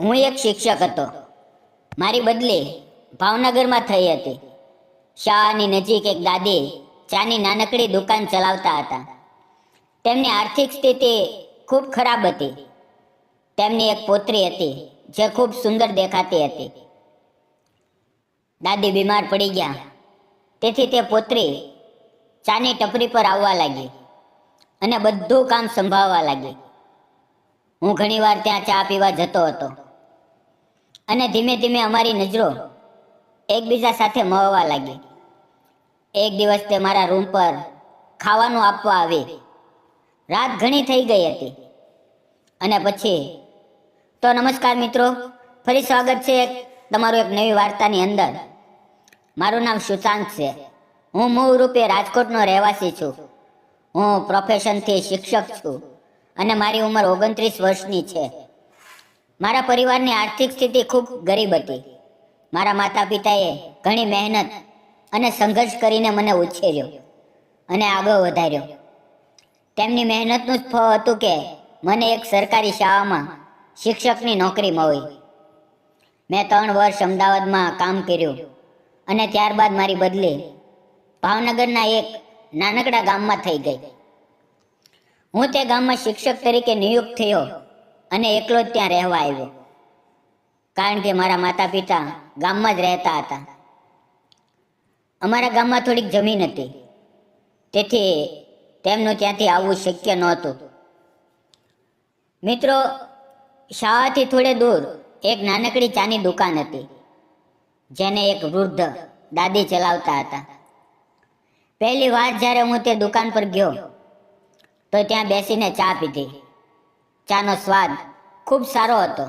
હું એક શિક્ષક હતો. મારી બદલી ભાવનગરમાં થઈ હતી. શાળાની નજીક એક દાદી ચાની નાનકડી દુકાન ચલાવતા હતા. તેમની આર્થિક સ્થિતિ ખૂબ ખરાબ હતી. તેમની એક પોત્રી હતી જે ખૂબ સુંદર દેખાતી હતી. દાદી બીમાર પડી ગયા. તેથી તે પોત્રી ચાની ટપરી પર આવવા લાગી અને બધું કામ સંભાળવા લાગી. હું ઘણીવાર ત્યાં ચા પીવા જતો હતો. અને ધીમે ધીમે અમારી નજરો એકબીજા સાથે મળવા લાગી. એક દિવસ તે મારા રૂમ પર ખાવાનું આપવા આવી. રાત ઘણી થઈ ગઈ હતી. અને પછી, તો નમસ્કાર મિત્રો, ફરી સ્વાગત છે તમારું એક નવી વાર્તાની અંદર. મારું નામ સુશાંત છે. હું મૂળ રૂપે રાજકોટનો રહેવાસી છું. હું પ્રોફેશનથી શિક્ષક છું. અને મારી ઉંમર ઓગણત્રીસ વર્ષની છે. મારા પરિવારની આર્થિક સ્થિતિ ખૂબ ગરીબ હતી. મારા માતા પિતાએ ઘણી મહેનત અને સંઘર્ષ કરીને મને ઉછેર્યો અને આગળ વધાર્યો. તેમની મહેનતનું જ ફળ હતું કે મને એક સરકારી શાળામાં શિક્ષકની નોકરી મળી. મેં ત્રણ વર્ષ અમદાવાદમાં કામ કર્યું અને ત્યારબાદ મારી બદલી ભાવનગરના એક નાનકડા ગામમાં થઈ ગઈ. હું તે ગામમાં શિક્ષક તરીકે નિયુક્ત થયો. અને એકલો જ ત્યાં રહેવા આવ્યો. કારણ કે મારા માતા પિતા ગામમાં જ રહેતા હતા. અમારા ગામમાં થોડીક જમીન હતી. તેથી તેમનું ત્યાંથી આવવું શક્ય નહોતું. મિત્રો, શાળાથી થોડે દૂર એક નાનકડી ચાની દુકાન હતી, જેને એક વૃદ્ધ દાદી ચલાવતા હતા. પહેલી વાર જ્યારે હું તે દુકાન પર ગયો, તો ત્યાં બેસીને ચા પીધી. ચાનો સ્વાદ ખૂબ સારો હતો.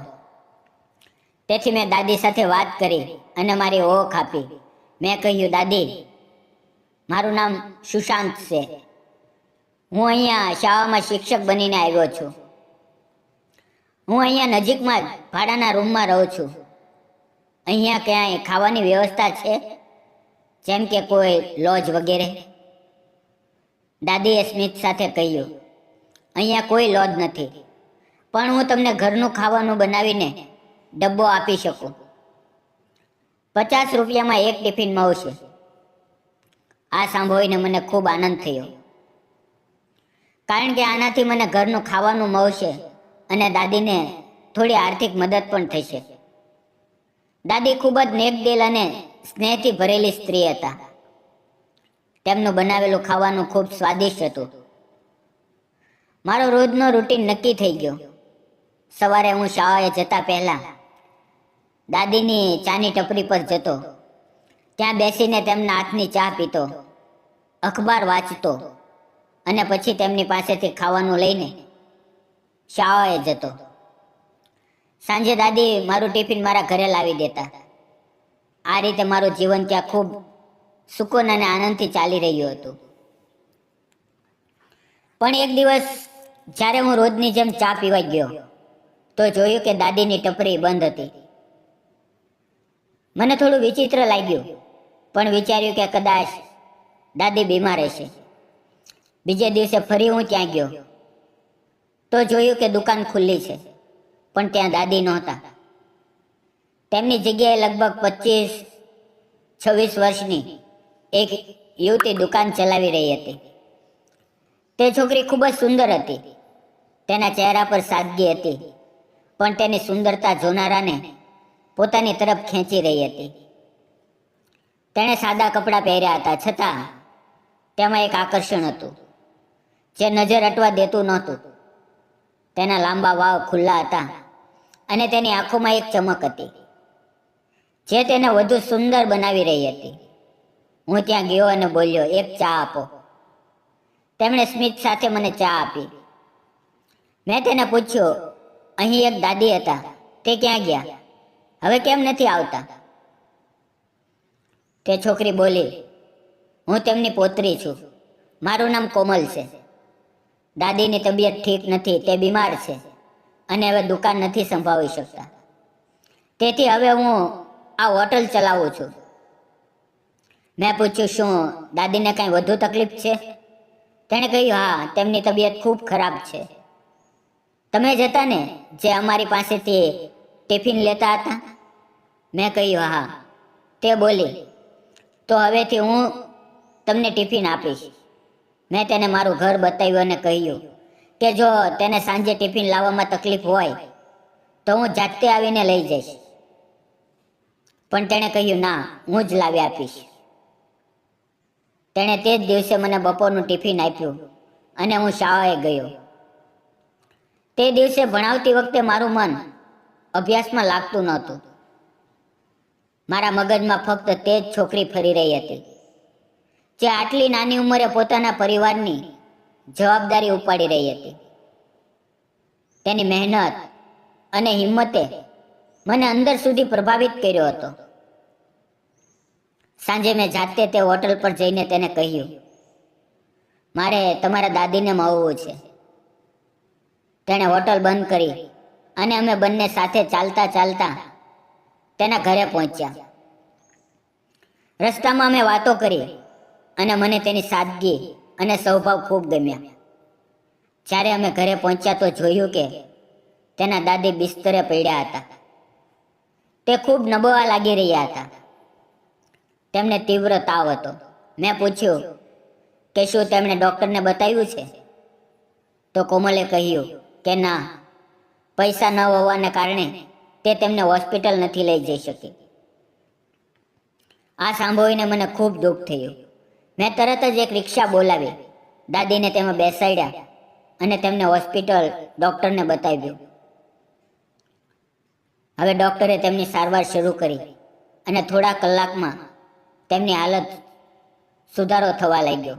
તેથી મેં દાદી સાથે વાત કરી અને મારી ઓળખ આપી. મેં કહ્યું, દાદી, મારું નામ સુશાંત છે. હું અહીંયા શાળામાં શિક્ષક બનીને આવ્યો છું. હું અહીંયા નજીકમાં જ ભાડાના રૂમમાં રહું છું. અહીંયા ક્યાંય ખાવાની વ્યવસ્થા છે? જેમ કે કોઈ લોજ વગેરે? દાદીએ સ્મિત સાથે કહ્યું, અહીંયા કોઈ લોજ નથી. પણ હું તમને ઘરનું ખાવાનું બનાવીને ડબ્બો આપી શકું. પચાસ રૂપિયામાં એક ટિફિન મળશે. આ સાંભળીને મને ખૂબ આનંદ થયો. કારણ કે આનાથી મને ઘરનું ખાવાનું મળશે અને દાદીને થોડી આર્થિક મદદ પણ થશે. દાદી ખૂબ જ નેકદિલ અને સ્નેહથી ભરેલી સ્ત્રી હતા. તેમનું બનાવેલું ખાવાનું ખૂબ સ્વાદિષ્ટ હતું. મારો રોજનો રૂટીન નક્કી થઈ ગયો. સવારે હું શાળાએ જતા પહેલા દાદીની ચાની ટપરી પર જતો. ત્યાં બેસીને તેમના હાથની ચા પીતો, અખબાર વાંચતો અને પછી તેમની પાસેથી ખાવાનું લઈને શાળાએ જતો. સાંજે દાદી મારું ટિફિન મારા ઘરે લાવી દેતા. આ રીતે મારું જીવન ત્યાં ખૂબ સુકૂન અને આનંદથી ચાલી રહ્યું હતું. પણ એક દિવસ જ્યારે હું રોજની જેમ ચા પીવા ગયો તો જોયું કે દાદીની ટપરી બંધ હતી. મને થોડું વિચિત્ર લાગ્યું, પણ વિચાર્યું કે કદાચ દાદી બીમાર હશે. બીજે દિવસે ફરી હું ત્યાં ગયો. તો જોયું કે દુકાન ખુલ્લી છે, પણ ત્યાં દાદી નહોતા. તેમની જગ્યાએ લગભગ પચીસ, છવ્વીસ વર્ષની એક યુવતી દુકાન ચલાવી રહી હતી. તે છોકરી ખૂબ જ સુંદર હતી. તેના ચહેરા પર સાદગી હતી. પણ તેની સુંદરતા જોનારાને પોતાની તરફ ખેંચી રહી હતી. તેણે સાદા કપડાં પહેર્યા હતા, છતાં તેમાં એક આકર્ષણ હતું, જે નજર અટવા દેતું નહોતું. તેના લાંબા વાવ ખુલ્લા હતા અને તેની આંખોમાં એક ચમક હતી, જે તેને વધુ સુંદર બનાવી રહી હતી. હું ત્યાં ગયો અને બોલ્યો, એક ચા આપો. તેમણે સ્મિત સાથે મને ચા આપી. મેં તેને પૂછ્યું અહીં એક દાદી હતા. તે ક્યાં ગયા? હવે કેમ નથી આવતા? તે છોકરી બોલી, હું તેમની પોતરી છું. મારું નામ કોમલ છે. દાદીની તબિયત ઠીક નથી, તે બીમાર છે અને હવે દુકાન નથી સંભાળી શકતા. તેથી હવે હું આ હોટલ ચલાવું છું. મેં પૂછ્યું, શું દાદીને કાંઈ વધુ તકલીફ છે? તેણે કહ્યું, હા, તેમની તબિયત ખૂબ ખરાબ છે. તમે જ હતા ને જે અમારી પાસેથી ટિફિન લેતા હતા? મેં કહ્યું, હા. તે બોલી, તો હવેથી હું તમને ટિફિન આપીશ. મેં તેને મારું ઘર બતાવ્યું અને કહ્યું કે જો તેને સાંજે ટિફિન લાવવામાં તકલીફ હોય, તો હું જાતે આવીને લઈ જઈશ. પણ તેણે કહ્યું, ના, હું જ લાવી આપીશ. તેણે તે જ દિવસે મને બપોરનું ટિફિન આપ્યું અને હું શાળાએ ગયો. તે દિવસે ભણાવતી વખતે મારું મન અભ્યાસમાં લાગતું નહોતું. મારા મગજમાં ફક્ત તે જ છોકરી ફરી રહી હતી, જે આટલી નાની ઉંમરે પોતાના પરિવારની જવાબદારી ઉપાડી રહી હતી. તેની મહેનત અને હિંમતે મને અંદર સુધી પ્રભાવિત કર્યો હતો. સાંજે મેં જાતે તે હોટલ પર જઈને તેને કહ્યું, મારે તમારા દાદીને મળવું છે. તેણે હોટલ બંધ કરી અને અમે બંને સાથે ચાલતા ચાલતા તેના ઘરે પહોંચ્યા. રસ્તામાં અમે વાતો કરી અને મને તેની સાદગી અને સ્વભાવ ખૂબ ગમ્યા. જ્યારે અમે ઘરે પહોંચ્યા તો જોયું કે તેના દાદી બિસ્તરે પડ્યા હતા. તે ખૂબ નબવા લાગી રહ્યા હતા. તેમને તીવ્ર તાવ હતો. મેં પૂછ્યું, કે શું તેમણે ડૉક્ટરને બતાવ્યું છે? તો કોમલે કહ્યું કે ના. પૈસા ન હોવાને કારણે તે તેમને હોસ્પિટલ નથી લઈ જઈ શકી. આ સાંભળીને મને ખૂબ દુઃખ થયું. મેં તરત જ એક રિક્ષા બોલાવી. દાદીને તેમાં બેસાડ્યા અને તેમને હોસ્પિટલ ડૉક્ટરને બતાવ્યું. હવે ડૉક્ટરે તેમની સારવાર શરૂ કરી અને થોડા કલાકમાં તેમની હાલત સુધારો થવા લાગ્યો.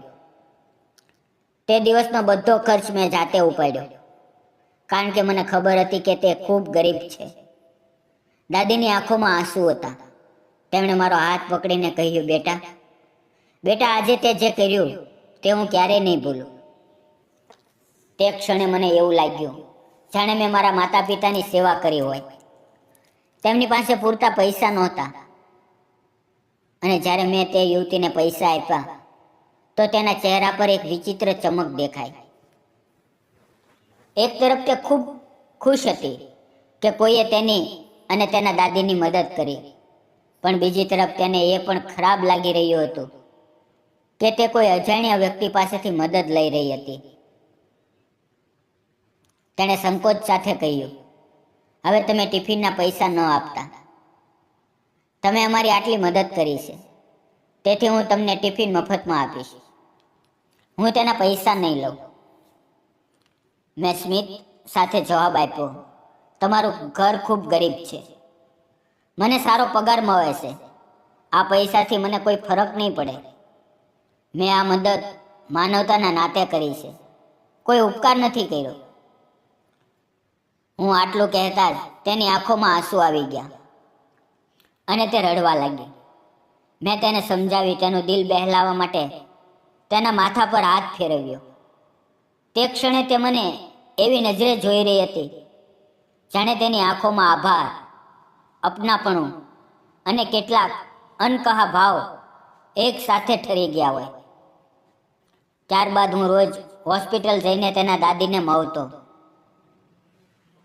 તે દિવસનો બધો ખર્ચ મેં જાતે ઉપાડ્યો. કારણ કે મને ખબર હતી કે તે ખૂબ ગરીબ છે. દાદીની આંખોમાં આંસુ હતા. તેમણે મારો હાથ પકડીને કહ્યું, બેટા બેટા, આજે તે જે કર્યું, તે હું ક્યારેય નહીં ભૂલું. તે ક્ષણે મને એવું લાગ્યું, જાણે મેં મારા માતા પિતાની સેવા કરી હોય. તેમની પાસે પૂરતા પૈસા નહોતા. અને જ્યારે મેં તે યુવતીને પૈસા આપ્યા, તો તેના ચહેરા પર એક વિચિત્ર ચમક દેખાય એક તરફ તે ખૂબ ખુશ હતી કે કોઈએ તેની અને તેના દાદીની મદદ કરી. પણ બીજી તરફ તેને એ પણ ખરાબ લાગી રહ્યું હતું કે તે કોઈ અજાણ્યા વ્યક્તિ પાસેથી મદદ લઈ રહી હતી. તેણે સંકોચ સાથે કહ્યું, હવે તમે ટિફિનના પૈસા ન આપતા. તમે અમારી આટલી મદદ કરી છે. તેથી હું તમને ટિફિન મફતમાં આપીશ. હું તેના પૈસા નહીં લઉં. મેં સ્મિત સાથે જવાબ આપ્યો, તમારું ઘર ખૂબ ગરીબ છે. મને સારો પગાર મળે છે. આ પૈસાથી મને કોઈ ફરક નહીં પડે. મેં આ મદદ માનવતાના નાતે કરી છે. કોઈ ઉપકાર નથી કર્યો. હું આટલું કહેતા જ તેની આંખોમાં આંસુ આવી ગયા અને તે રડવા લાગી. મેં તેને સમજાવી તેનું દિલ બહેલાવા માટે તેના માથા પર હાથ ફેરવ્યો. તે ક્ષણે તે મને એવી નજરે જોઈ રહી હતી. જાણે તેની આંખોમાં આભાર, અપનાપણું અને કેટલાક અનકહા ભાવ એક સાથે ઠરી ગયા હોય. ત્યારબાદ હું રોજ હોસ્પિટલ જઈને તેના દાદીને મળતો.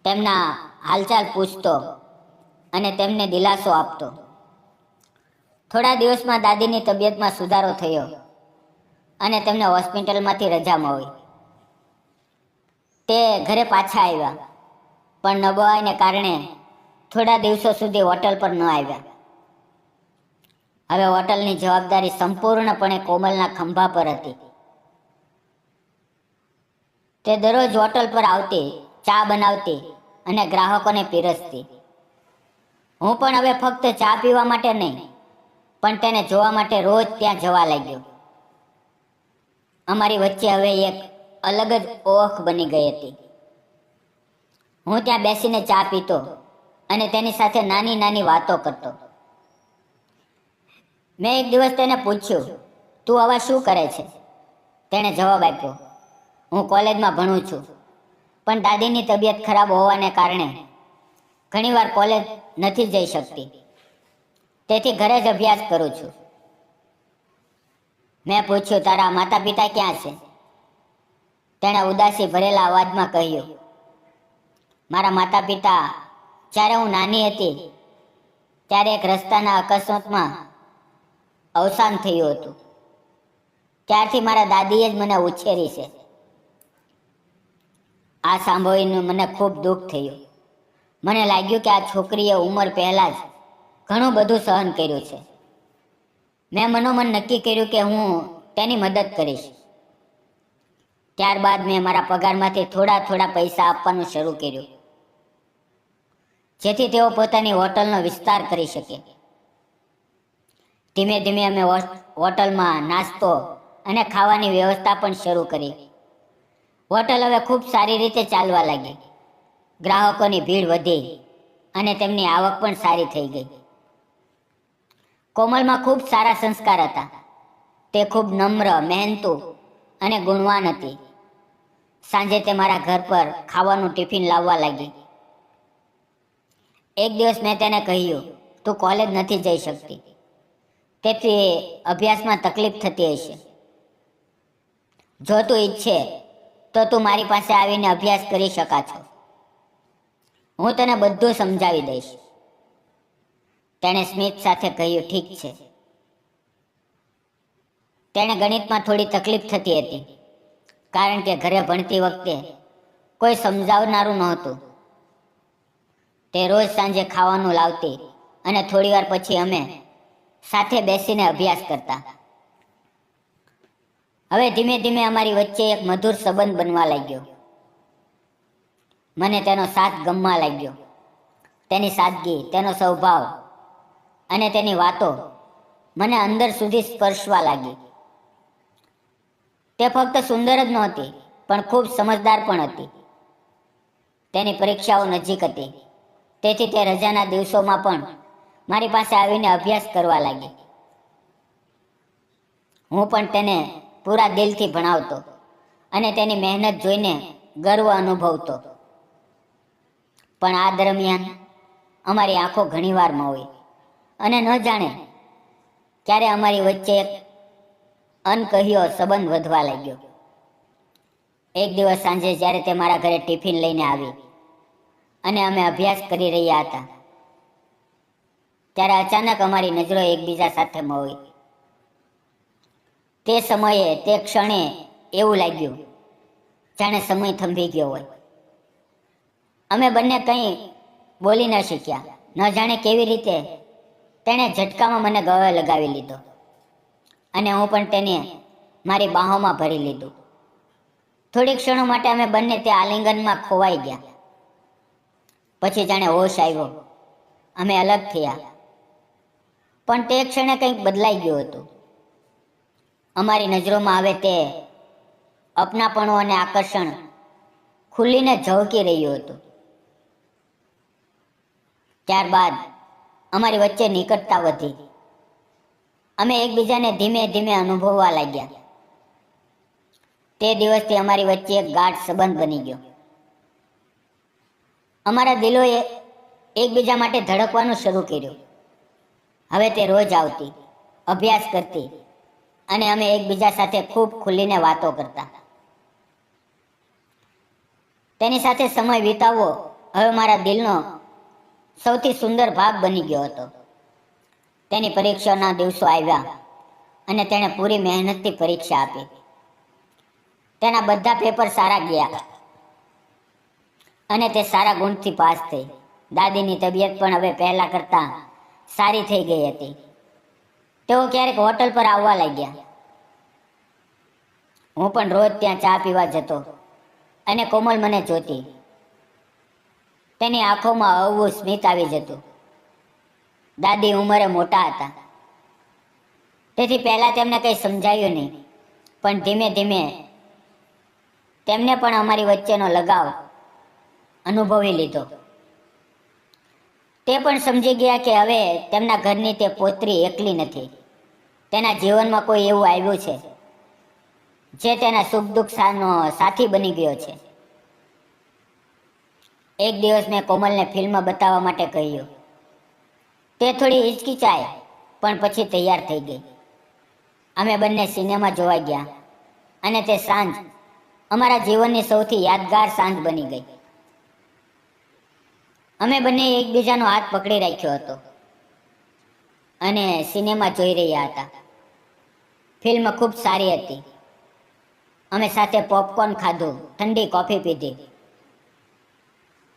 તેમના હાલચાલ પૂછતો અને તેમને દિલાસો આપતો. થોડા દિવસમાં દાદીની તબિયતમાં સુધારો થયો અને તેમને હોસ્પિટલમાંથી રજા મળી. તે ઘરે પાછા આવ્યા. પણ નબળાઈને કારણે થોડા દિવસો સુધી હોટલ પર ન આવ્યા. હવે હોટલની જવાબદારી સંપૂર્ણપણે કોમલના ખંભા પર હતી. તે દરરોજ હોટલ પર આવતી, ચા બનાવતી અને ગ્રાહકોને પીરસતી. હું પણ હવે ફક્ત ચા પીવા માટે નહીં, પણ તેને જોવા માટે રોજ ત્યાં જવા લાગ્યો. અમારી વચ્ચે હવે એક અલગ જ ઓળખ બની ગઈ હતી. હું ત્યાં બેસીને ચા પીતો અને તેની સાથે નાની નાની વાતો કરતો. મેં એક દિવસ તેને પૂછ્યું, તું આવા શું કરે છે? તેણે જવાબ આપ્યો, હું કોલેજમાં ભણું છું, પણ દાદીની તબિયત ખરાબ હોવાને કારણે ઘણીવાર કોલેજ નથી જઈ શકતી. તેથી ઘરે જ અભ્યાસ કરું છું. મેં પૂછ્યું, તારા માતા પિતા ક્યાં છે? તેણે ઉદાસી ભરેલા અવાજમાં કહ્યું, મારા માતા પિતા જ્યારે હું નાની હતી, ત્યારે એક રસ્તાના અકસ્માતમાં અવસાન થયું હતું. ત્યારથી મારા દાદીએ જ મને ઉછેરી છે. આ સાંભળીને મને ખૂબ દુઃખ થયું. મને લાગ્યું કે આ છોકરીએ ઉંમર પહેલાં જ ઘણું બધું સહન કર્યું છે. મેં મનોમન નક્કી કર્યું કે હું તેની મદદ કરીશ. ત્યારબાદ મેં મારા પગારમાંથી થોડા થોડા પૈસા આપવાનું શરૂ કર્યું. જેથી તેઓ પોતાની હોટલનો વિસ્તાર કરી શકે. ધીમે ધીમે અમે હોટલમાં નાસ્તો અને ખાવાની વ્યવસ્થા પણ શરૂ કરી. હોટલ હવે ખૂબ સારી રીતે ચાલવા લાગી. ગ્રાહકોની ભીડ વધી અને તેમની આવક પણ સારી થઈ ગઈ. કોમલમાં ખૂબ સારા સંસ્કાર હતા. તે ખૂબ નમ્ર, મહેનતુ અને ગુણવાન હતી. સાંજે તે મારા ઘર પર ખાવાનું ટિફિન લાવવા લાગી. એક દિવસ મેં તેને કહ્યું, તું કોલેજ નથી જઈ શકતી. તેથી અભ્યાસમાં તકલીફ થતી હશે. જો તું ઈચ્છે, તો તું મારી પાસે આવીને અભ્યાસ કરી શકા છો. હું તને બધું સમજાવી દઈશ. તેણે સ્મિત સાથે કહ્યું, ઠીક છે. તેણે ગણિતમાં થોડી તકલીફ થતી હતી, કારણ કે ઘરે ભણતી વખતે કોઈ સમજાવનારું નહોતું. તે રોજ સાંજે ખાવાનું લાવતી અને થોડીવાર પછી અમે સાથે બેસીને અભ્યાસ કરતા. હવે ધીમે ધીમે અમારી વચ્ચે એક મધુર સંબંધ બનવા લાગ્યો. મને તેનો સાથ ગમવા લાગ્યો. તેની સાદગી, તેનો સ્વભાવ અને તેની વાતો મને અંદર સુધી સ્પર્શવા લાગી. તે ફક્ત સુંદર જ નહોતી, પણ ખૂબ સમજદાર પણ હતી. તેની પરીક્ષાઓ નજીક હતી. તેથી તે રજાના દિવસોમાં પણ મારી પાસે આવીને અભ્યાસ કરવા લાગી. હું પણ તેને પૂરા દિલથી ભણાવતો અને તેની મહેનત જોઈને ગર્વ અનુભવતો. પણ આ દરમિયાન અમારી આંખો ઘણીવાર મોવી અને ન જાણે ક્યારે અમારી વચ્ચે અનકહ્યો સંબંધ વધવા લાગ્યો. એક દિવસ સાંજે જ્યારે તે મારા ઘરે ટિફિન લઈને આવી અને અમે અભ્યાસ કરી રહ્યા હતા, ત્યારે અચાનક અમારી નજરો એકબીજા સાથે મળી તે સમયે તે ક્ષણે એવું લાગ્યું જાણે સમય થંભી ગયો હોય. અમે બંને કંઈ બોલી ન શીખ્યા ન જાણે કેવી રીતે તેણે ઝટકામાં મને ગળે લગાવી લીધો. અને હું પણ તેને મારી બાહોમાં ભરી લીધું. થોડી ક્ષણો માટે અમે બંને તે આલિંગનમાં ખોવાઈ ગયા. પછી જાણે હોશ આવ્યો. અમે અલગ થયા. પણ તે ક્ષણે કંઈક બદલાઈ ગયું હતું. અમારી નજરોમાં હવે તે અપનાપણું અને આકર્ષણ ખુલ્લીને ઝળકી રહ્યું હતું. ત્યારબાદ અમારી વચ્ચે નિકટતા વધી. અમે એકબીજાને ધીમે ધીમે અનુભવવા લાગ્યા. તે દિવસથી અમારી વચ્ચે એક ગાઢ સંબંધ બની ગયો. અમારા દિલોએ એકબીજા માટે ધડકવાનું શરૂ કર્યું. હવે તે રોજ આવતી, અભ્યાસ કરતી અને અમે એકબીજા સાથે ખૂબ ખુલીને વાતો કરતા. તેની સાથે સમય વિતાવવો હવે મારા દિલનો સૌથી સુંદર ભાગ બની ગયો હતો. તેની પરીક્ષાના દિવસો આવ્યા અને તેણે પૂરી મહેનતથી પરીક્ષા આપી. તેના બધા પેપર સારા ગયા અને તે સારા ગુણથી પાસ થઈ. દાદીની તબિયત પણ હવે પહેલા કરતાં સારી થઈ ગઈ હતી. તેઓ ક્યારેક હોટલ પર આવવા લાગ્યા. હું પણ રોજ ત્યાં ચા પીવા જતો અને કોમલ મને જોતી. તેની આંખોમાં અવવું સ્મિત આવી જતું. દાદી ઉંમરે મોટા હતા. તેથી પહેલાં તેમને કંઈ સમજાયું નહીં. પણ ધીમે ધીમે તેમને પણ અમારી વચ્ચેનો લગાવ અનુભવી લીધો. તે પણ સમજી ગયા કે હવે તેમના ઘરની તે પોતરી એકલી નથી. તેના જીવનમાં કોઈ એવું આવ્યું છે જે તેના સુખ દુઃખ સાથી બની ગયો છે. એક દિવસ મેં કોમલને ફિલ્મ બતાવવા માટે કહ્યું તે થોડી હિચકિચાય પણ પછી તૈયાર થઈ ગઈ. અમે બંને સિનેમા જોવા ગયા અને તે સાંજ અમારા જીવનની સૌથી યાદગાર સાંજ બની ગઈ. અમે બંને એકબીજાનો હાથ પકડી રાખ્યો હતો અને સિનેમા જોઈ રહ્યા હતા. ફિલ્મ ખૂબ સારી હતી. અમે સાથે પોપકોર્ન ખાધું, ઠંડી કોફી પીધી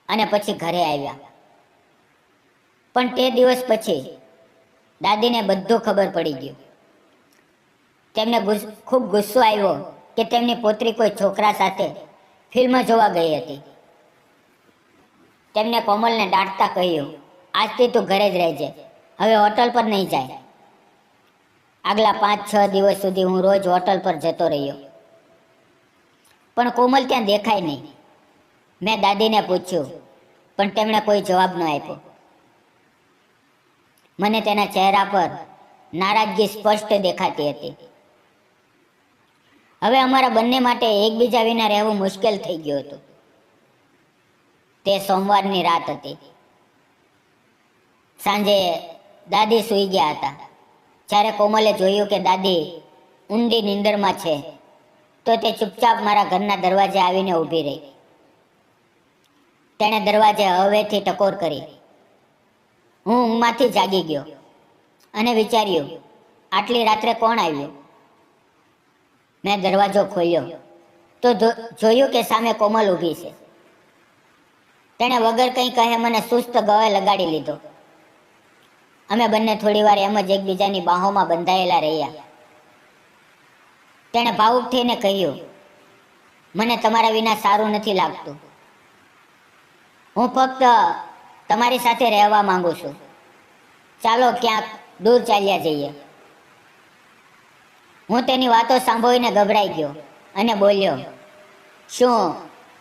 અને પછી ઘરે આવ્યા. પણ તે દિવસ પછી દાદીને બધું ખબર પડી ગયું. તેમને ખૂબ ગુસ્સો આવ્યો કે તેમની પોતરી કોઈ છોકરા સાથે ફિલ્મ જોવા ગઈ હતી. તેમને કોમલને દાટતા કહ્યું, આજથી તું ઘરે જ રહેજે, હવે હોટલ પર નહીં જાય. આગલા પાંચ, છ દિવસ સુધી હું રોજ હોટલ પર જતો રહ્યો. પણ કોમલ ત્યાં દેખાય નહીં. મેં દાદીને પૂછ્યું, પણ તેમણે કોઈ જવાબ ન આપ્યો. મને તેના ચહેરા પર નારાજગી સ્પષ્ટ દેખાતી હતી. હવે અમારા બંને માટે એકબીજા વિના રહેવું મુશ્કેલ થઈ ગયું હતું. તે સોમવારની રાત હતી. સાંજે દાદી સૂઈ ગયા હતા. જ્યારે કોમલે જોયું કે દાદી ઊંડી નીંદરમાં છે, તો તે ચૂપચાપ મારા ઘરના દરવાજે આવીને ઊભી રહી. તેણે દરવાજે હવેથી ટકોર કરી. હું ઊંઘમાંથી જાગી ગયો અને વિચાર્યું, આટલી રાત્રે કોણ આવ્યું? મેં દરવાજો ખોલ્યો. તો જોયું કે સામે કોમલ ઊભી છે. તેણે વગર કંઈ કહે મને સુસ્ત ગળે લગાડી લીધો. અમે બંને થોડી વાર એમ જ એકબીજાની બાહોમાં બંધાયેલા રહ્યા. તેણે ભાવુક થઈને કહ્યું, મને તમારા વિના સારું નથી લાગતું. હું ફક્ત તમારી સાથે રહેવા માંગુ છું. ચાલો ક્યાંક દૂર ચાલ્યા જઈએ. હું તેની વાતો સાંભળીને ગભરાઈ ગયો અને બોલ્યો, શું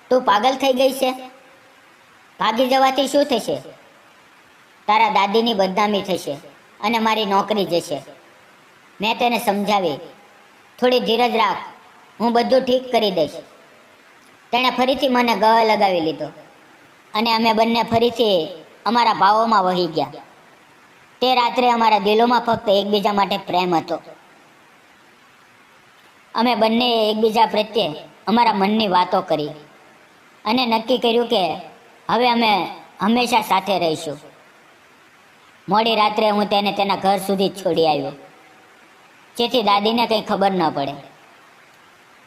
તું પાગલ થઈ ગઈ છે? ભાગી જવાથી શું થશે? તારા દાદીની બદનામી થશે અને મારી નોકરી જશે. મેં તેને સમજાવી, થોડી ધીરજ રાખ, હું બધું ઠીક કરી દઈશ. તેણે ફરીથી મને ગળે લગાવી લીધો. અને અમે બંને ફરીથી અમારા ભાવોમાં વહી ગયા. તે રાત્રે અમારા દિલોમાં ફક્ત એકબીજા માટે પ્રેમ હતો. અમે બંને એકબીજા પ્રત્યે અમારા મનની વાતો કરી અને નક્કી કર્યું કે હવે અમે હંમેશા સાથે રહીશું. મોડી રાત્રે હું તેને તેના ઘર સુધી છોડી આવ્યો. જેથી દાદીને કંઈ ખબર ન પડે.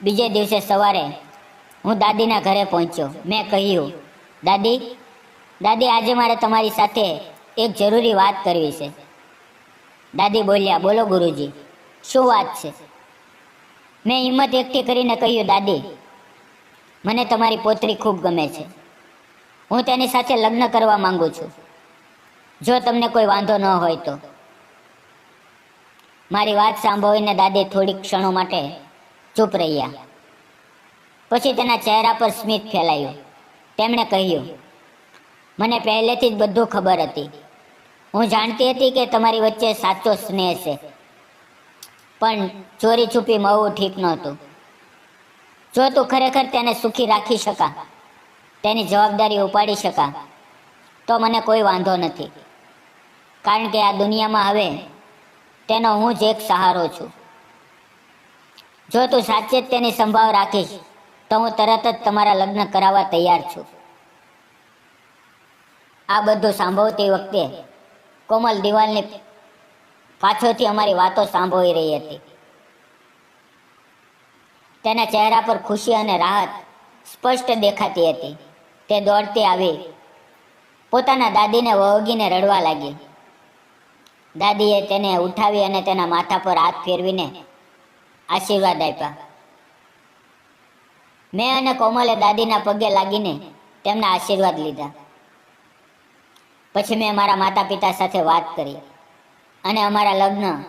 બીજે દિવસે સવારે હું દાદીના ઘરે પહોંચ્યો. મેં કહ્યું દાદી દાદી, આજે મારે તમારી સાથે એક જરૂરી વાત કરવી છે. દાદી બોલ્યા, બોલો ગુરુજી, શું વાત છે? મેં હિંમત એકઠી કરીને કહ્યું, દાદી, મને તમારી પોતરી ખૂબ ગમે છે. હું તેની સાથે લગ્ન કરવા માંગુ છું. જો તમને કોઈ વાંધો ન હોય તો. મારી વાત સાંભળીને દાદી થોડીક ક્ષણો માટે ચૂપ રહ્યા. પછી તેના ચહેરા પર સ્મિત ફેલાયું. તેમણે કહ્યું, મને પહેલેથી જ બધું ખબર હતી. હું જાણતી હતી કે તમારી વચ્ચે સાચો સ્નેહ છે. પણ ચોરી છુપી મળવું ઠીક નહોતું. જો તું ખરેખર તેને સુખી રાખી શકા, તેની જવાબદારી ઉપાડી શકા, તો મને કોઈ વાંધો નથી. કારણ કે આ દુનિયામાં હવે તેનો હું જ એક સહારો છું. જો તું સાચે જ તેની સંભાળ રાખીશ તો હું તરત જ તમારા લગ્ન કરાવવા તૈયાર છું. આ બધું સાંભળતી વખતે કોમલ દિવાલની પાછળથી અમારી વાતો સાંભળી રહી હતી. તેના ચહેરા પર ખુશી અને રાહત સ્પષ્ટ દેખાતી હતી. તે દોડતી આવી પોતાના દાદીને વળગીને રડવા લાગી. દાદીએ તેને ઉઠાવી અને તેના માથા પર હાથ ફેરવીને આશીર્વાદ આપ્યા. મેં અને કોમલે દાદીના પગે લાગીને તેમના આશીર્વાદ લીધા. પછી મેં મારા માતા પિતા સાથે વાત કરી અને અમારા લગ્ન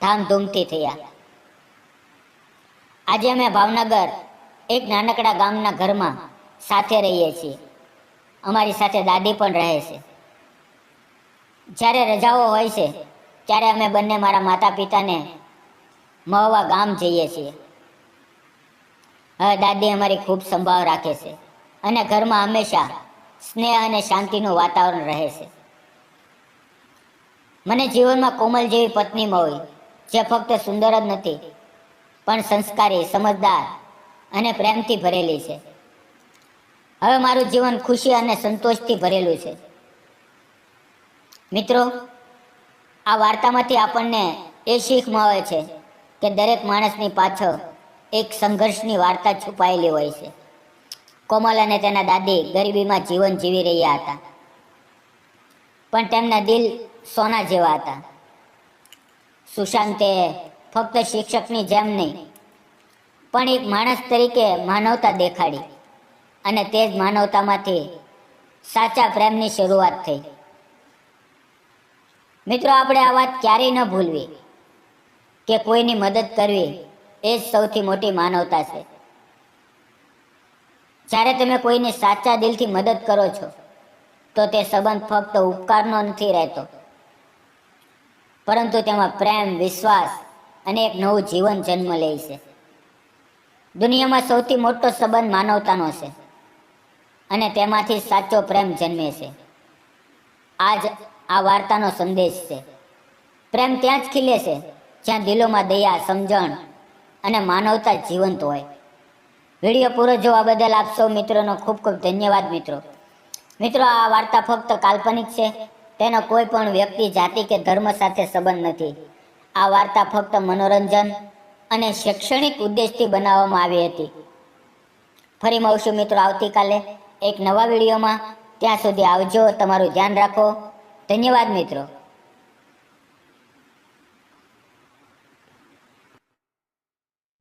ધામધૂમથી થયા. આજે અમે ભાવનગર એક નાનકડા ગામના ઘરમાં સાથે રહીએ છીએ. અમારી સાથે દાદી પણ રહે છે. જ્યારે રજાઓ હોય છે, ત્યારે અમે બંને મારા માતા પિતાને મહવા ગામ જઈએ છીએ. દાદી અમારી ખૂબ સંભાળ રાખે છે. અને ઘરમાં હંમેશા સ્નેહ અને શાંતિનું વાતાવરણ રહે છે. મને જીવનમાં કોમલ જેવી પત્ની મળી, જે ફક્ત સુંદર જ નથી, પણ સંસ્કારી, સમજદાર અને પ્રેમથી ભરેલી છે. હવે મારું જીવન ખુશી અને સંતોષથી ભરેલું છે. મિત્રો, આ વાર્તામાંથી આપણને એ શીખ મળે છે કે દરેક માણસની પાછળ એક સંઘર્ષની વાર્તા છુપાયેલી હોય છે. કોમલ અને તેના દાદી ગરીબીમાં જીવન જીવી રહ્યા હતા. પણ તેમના દિલ સોના જેવા હતા. સુશાંતે ફક્ત શિક્ષકની જેમ નહીં, પણ એક માણસ તરીકે માનવતા દેખાડી અને તે જ માનવતામાંથી સાચા પ્રેમની શરૂઆત થઈ. મિત્રો, આપણે આ વાત ક્યારેય ન ભૂલવી કે કોઈની મદદ કરવી એ જ સૌથી મોટી માનવતા છે. જ્યારે તમે કોઈની સાચા દિલથી મદદ કરો છો, તો તે સંબંધ ફક્ત ઉપકારનો નથી રહેતો. પરંતુ તેમાં પ્રેમ, વિશ્વાસ અને એક નવું જીવન જન્મ લે છે. દુનિયામાં સૌથી મોટો સંબંધ માનવતાનો છે અને તેમાંથી સાચો પ્રેમ જન્મે છે. આજ આ વાર્તાનો સંદેશ છે. પ્રેમ ત્યાં જ ખીલે છે જ્યાં દિલોમાં દયા, સમજણ અને માનવતા જીવંત હોય. વીડિયો પૂરો જોવા બદલ આપ સૌ મિત્રોનો ખૂબ ખૂબ ધન્યવાદ મિત્રો. મિત્રો, આ વાર્તા ફક્ત કાલ્પનિક છે. તેનો કોઈ પણ વ્યક્તિ, જાતિ કે ધર્મ સાથે સંબંધ નથી. આ વાર્તા ફક્ત મનોરંજન અને શૈક્ષણિક ઉદ્દેશથી બનાવવામાં આવી હતી. ફરી મળશું મિત્રો આવતીકાલે એક નવા વિડીયોમાં. ત્યાં સુધી આવજો, તમારું ધ્યાન રાખો. ધન્યવાદ મિત્રો.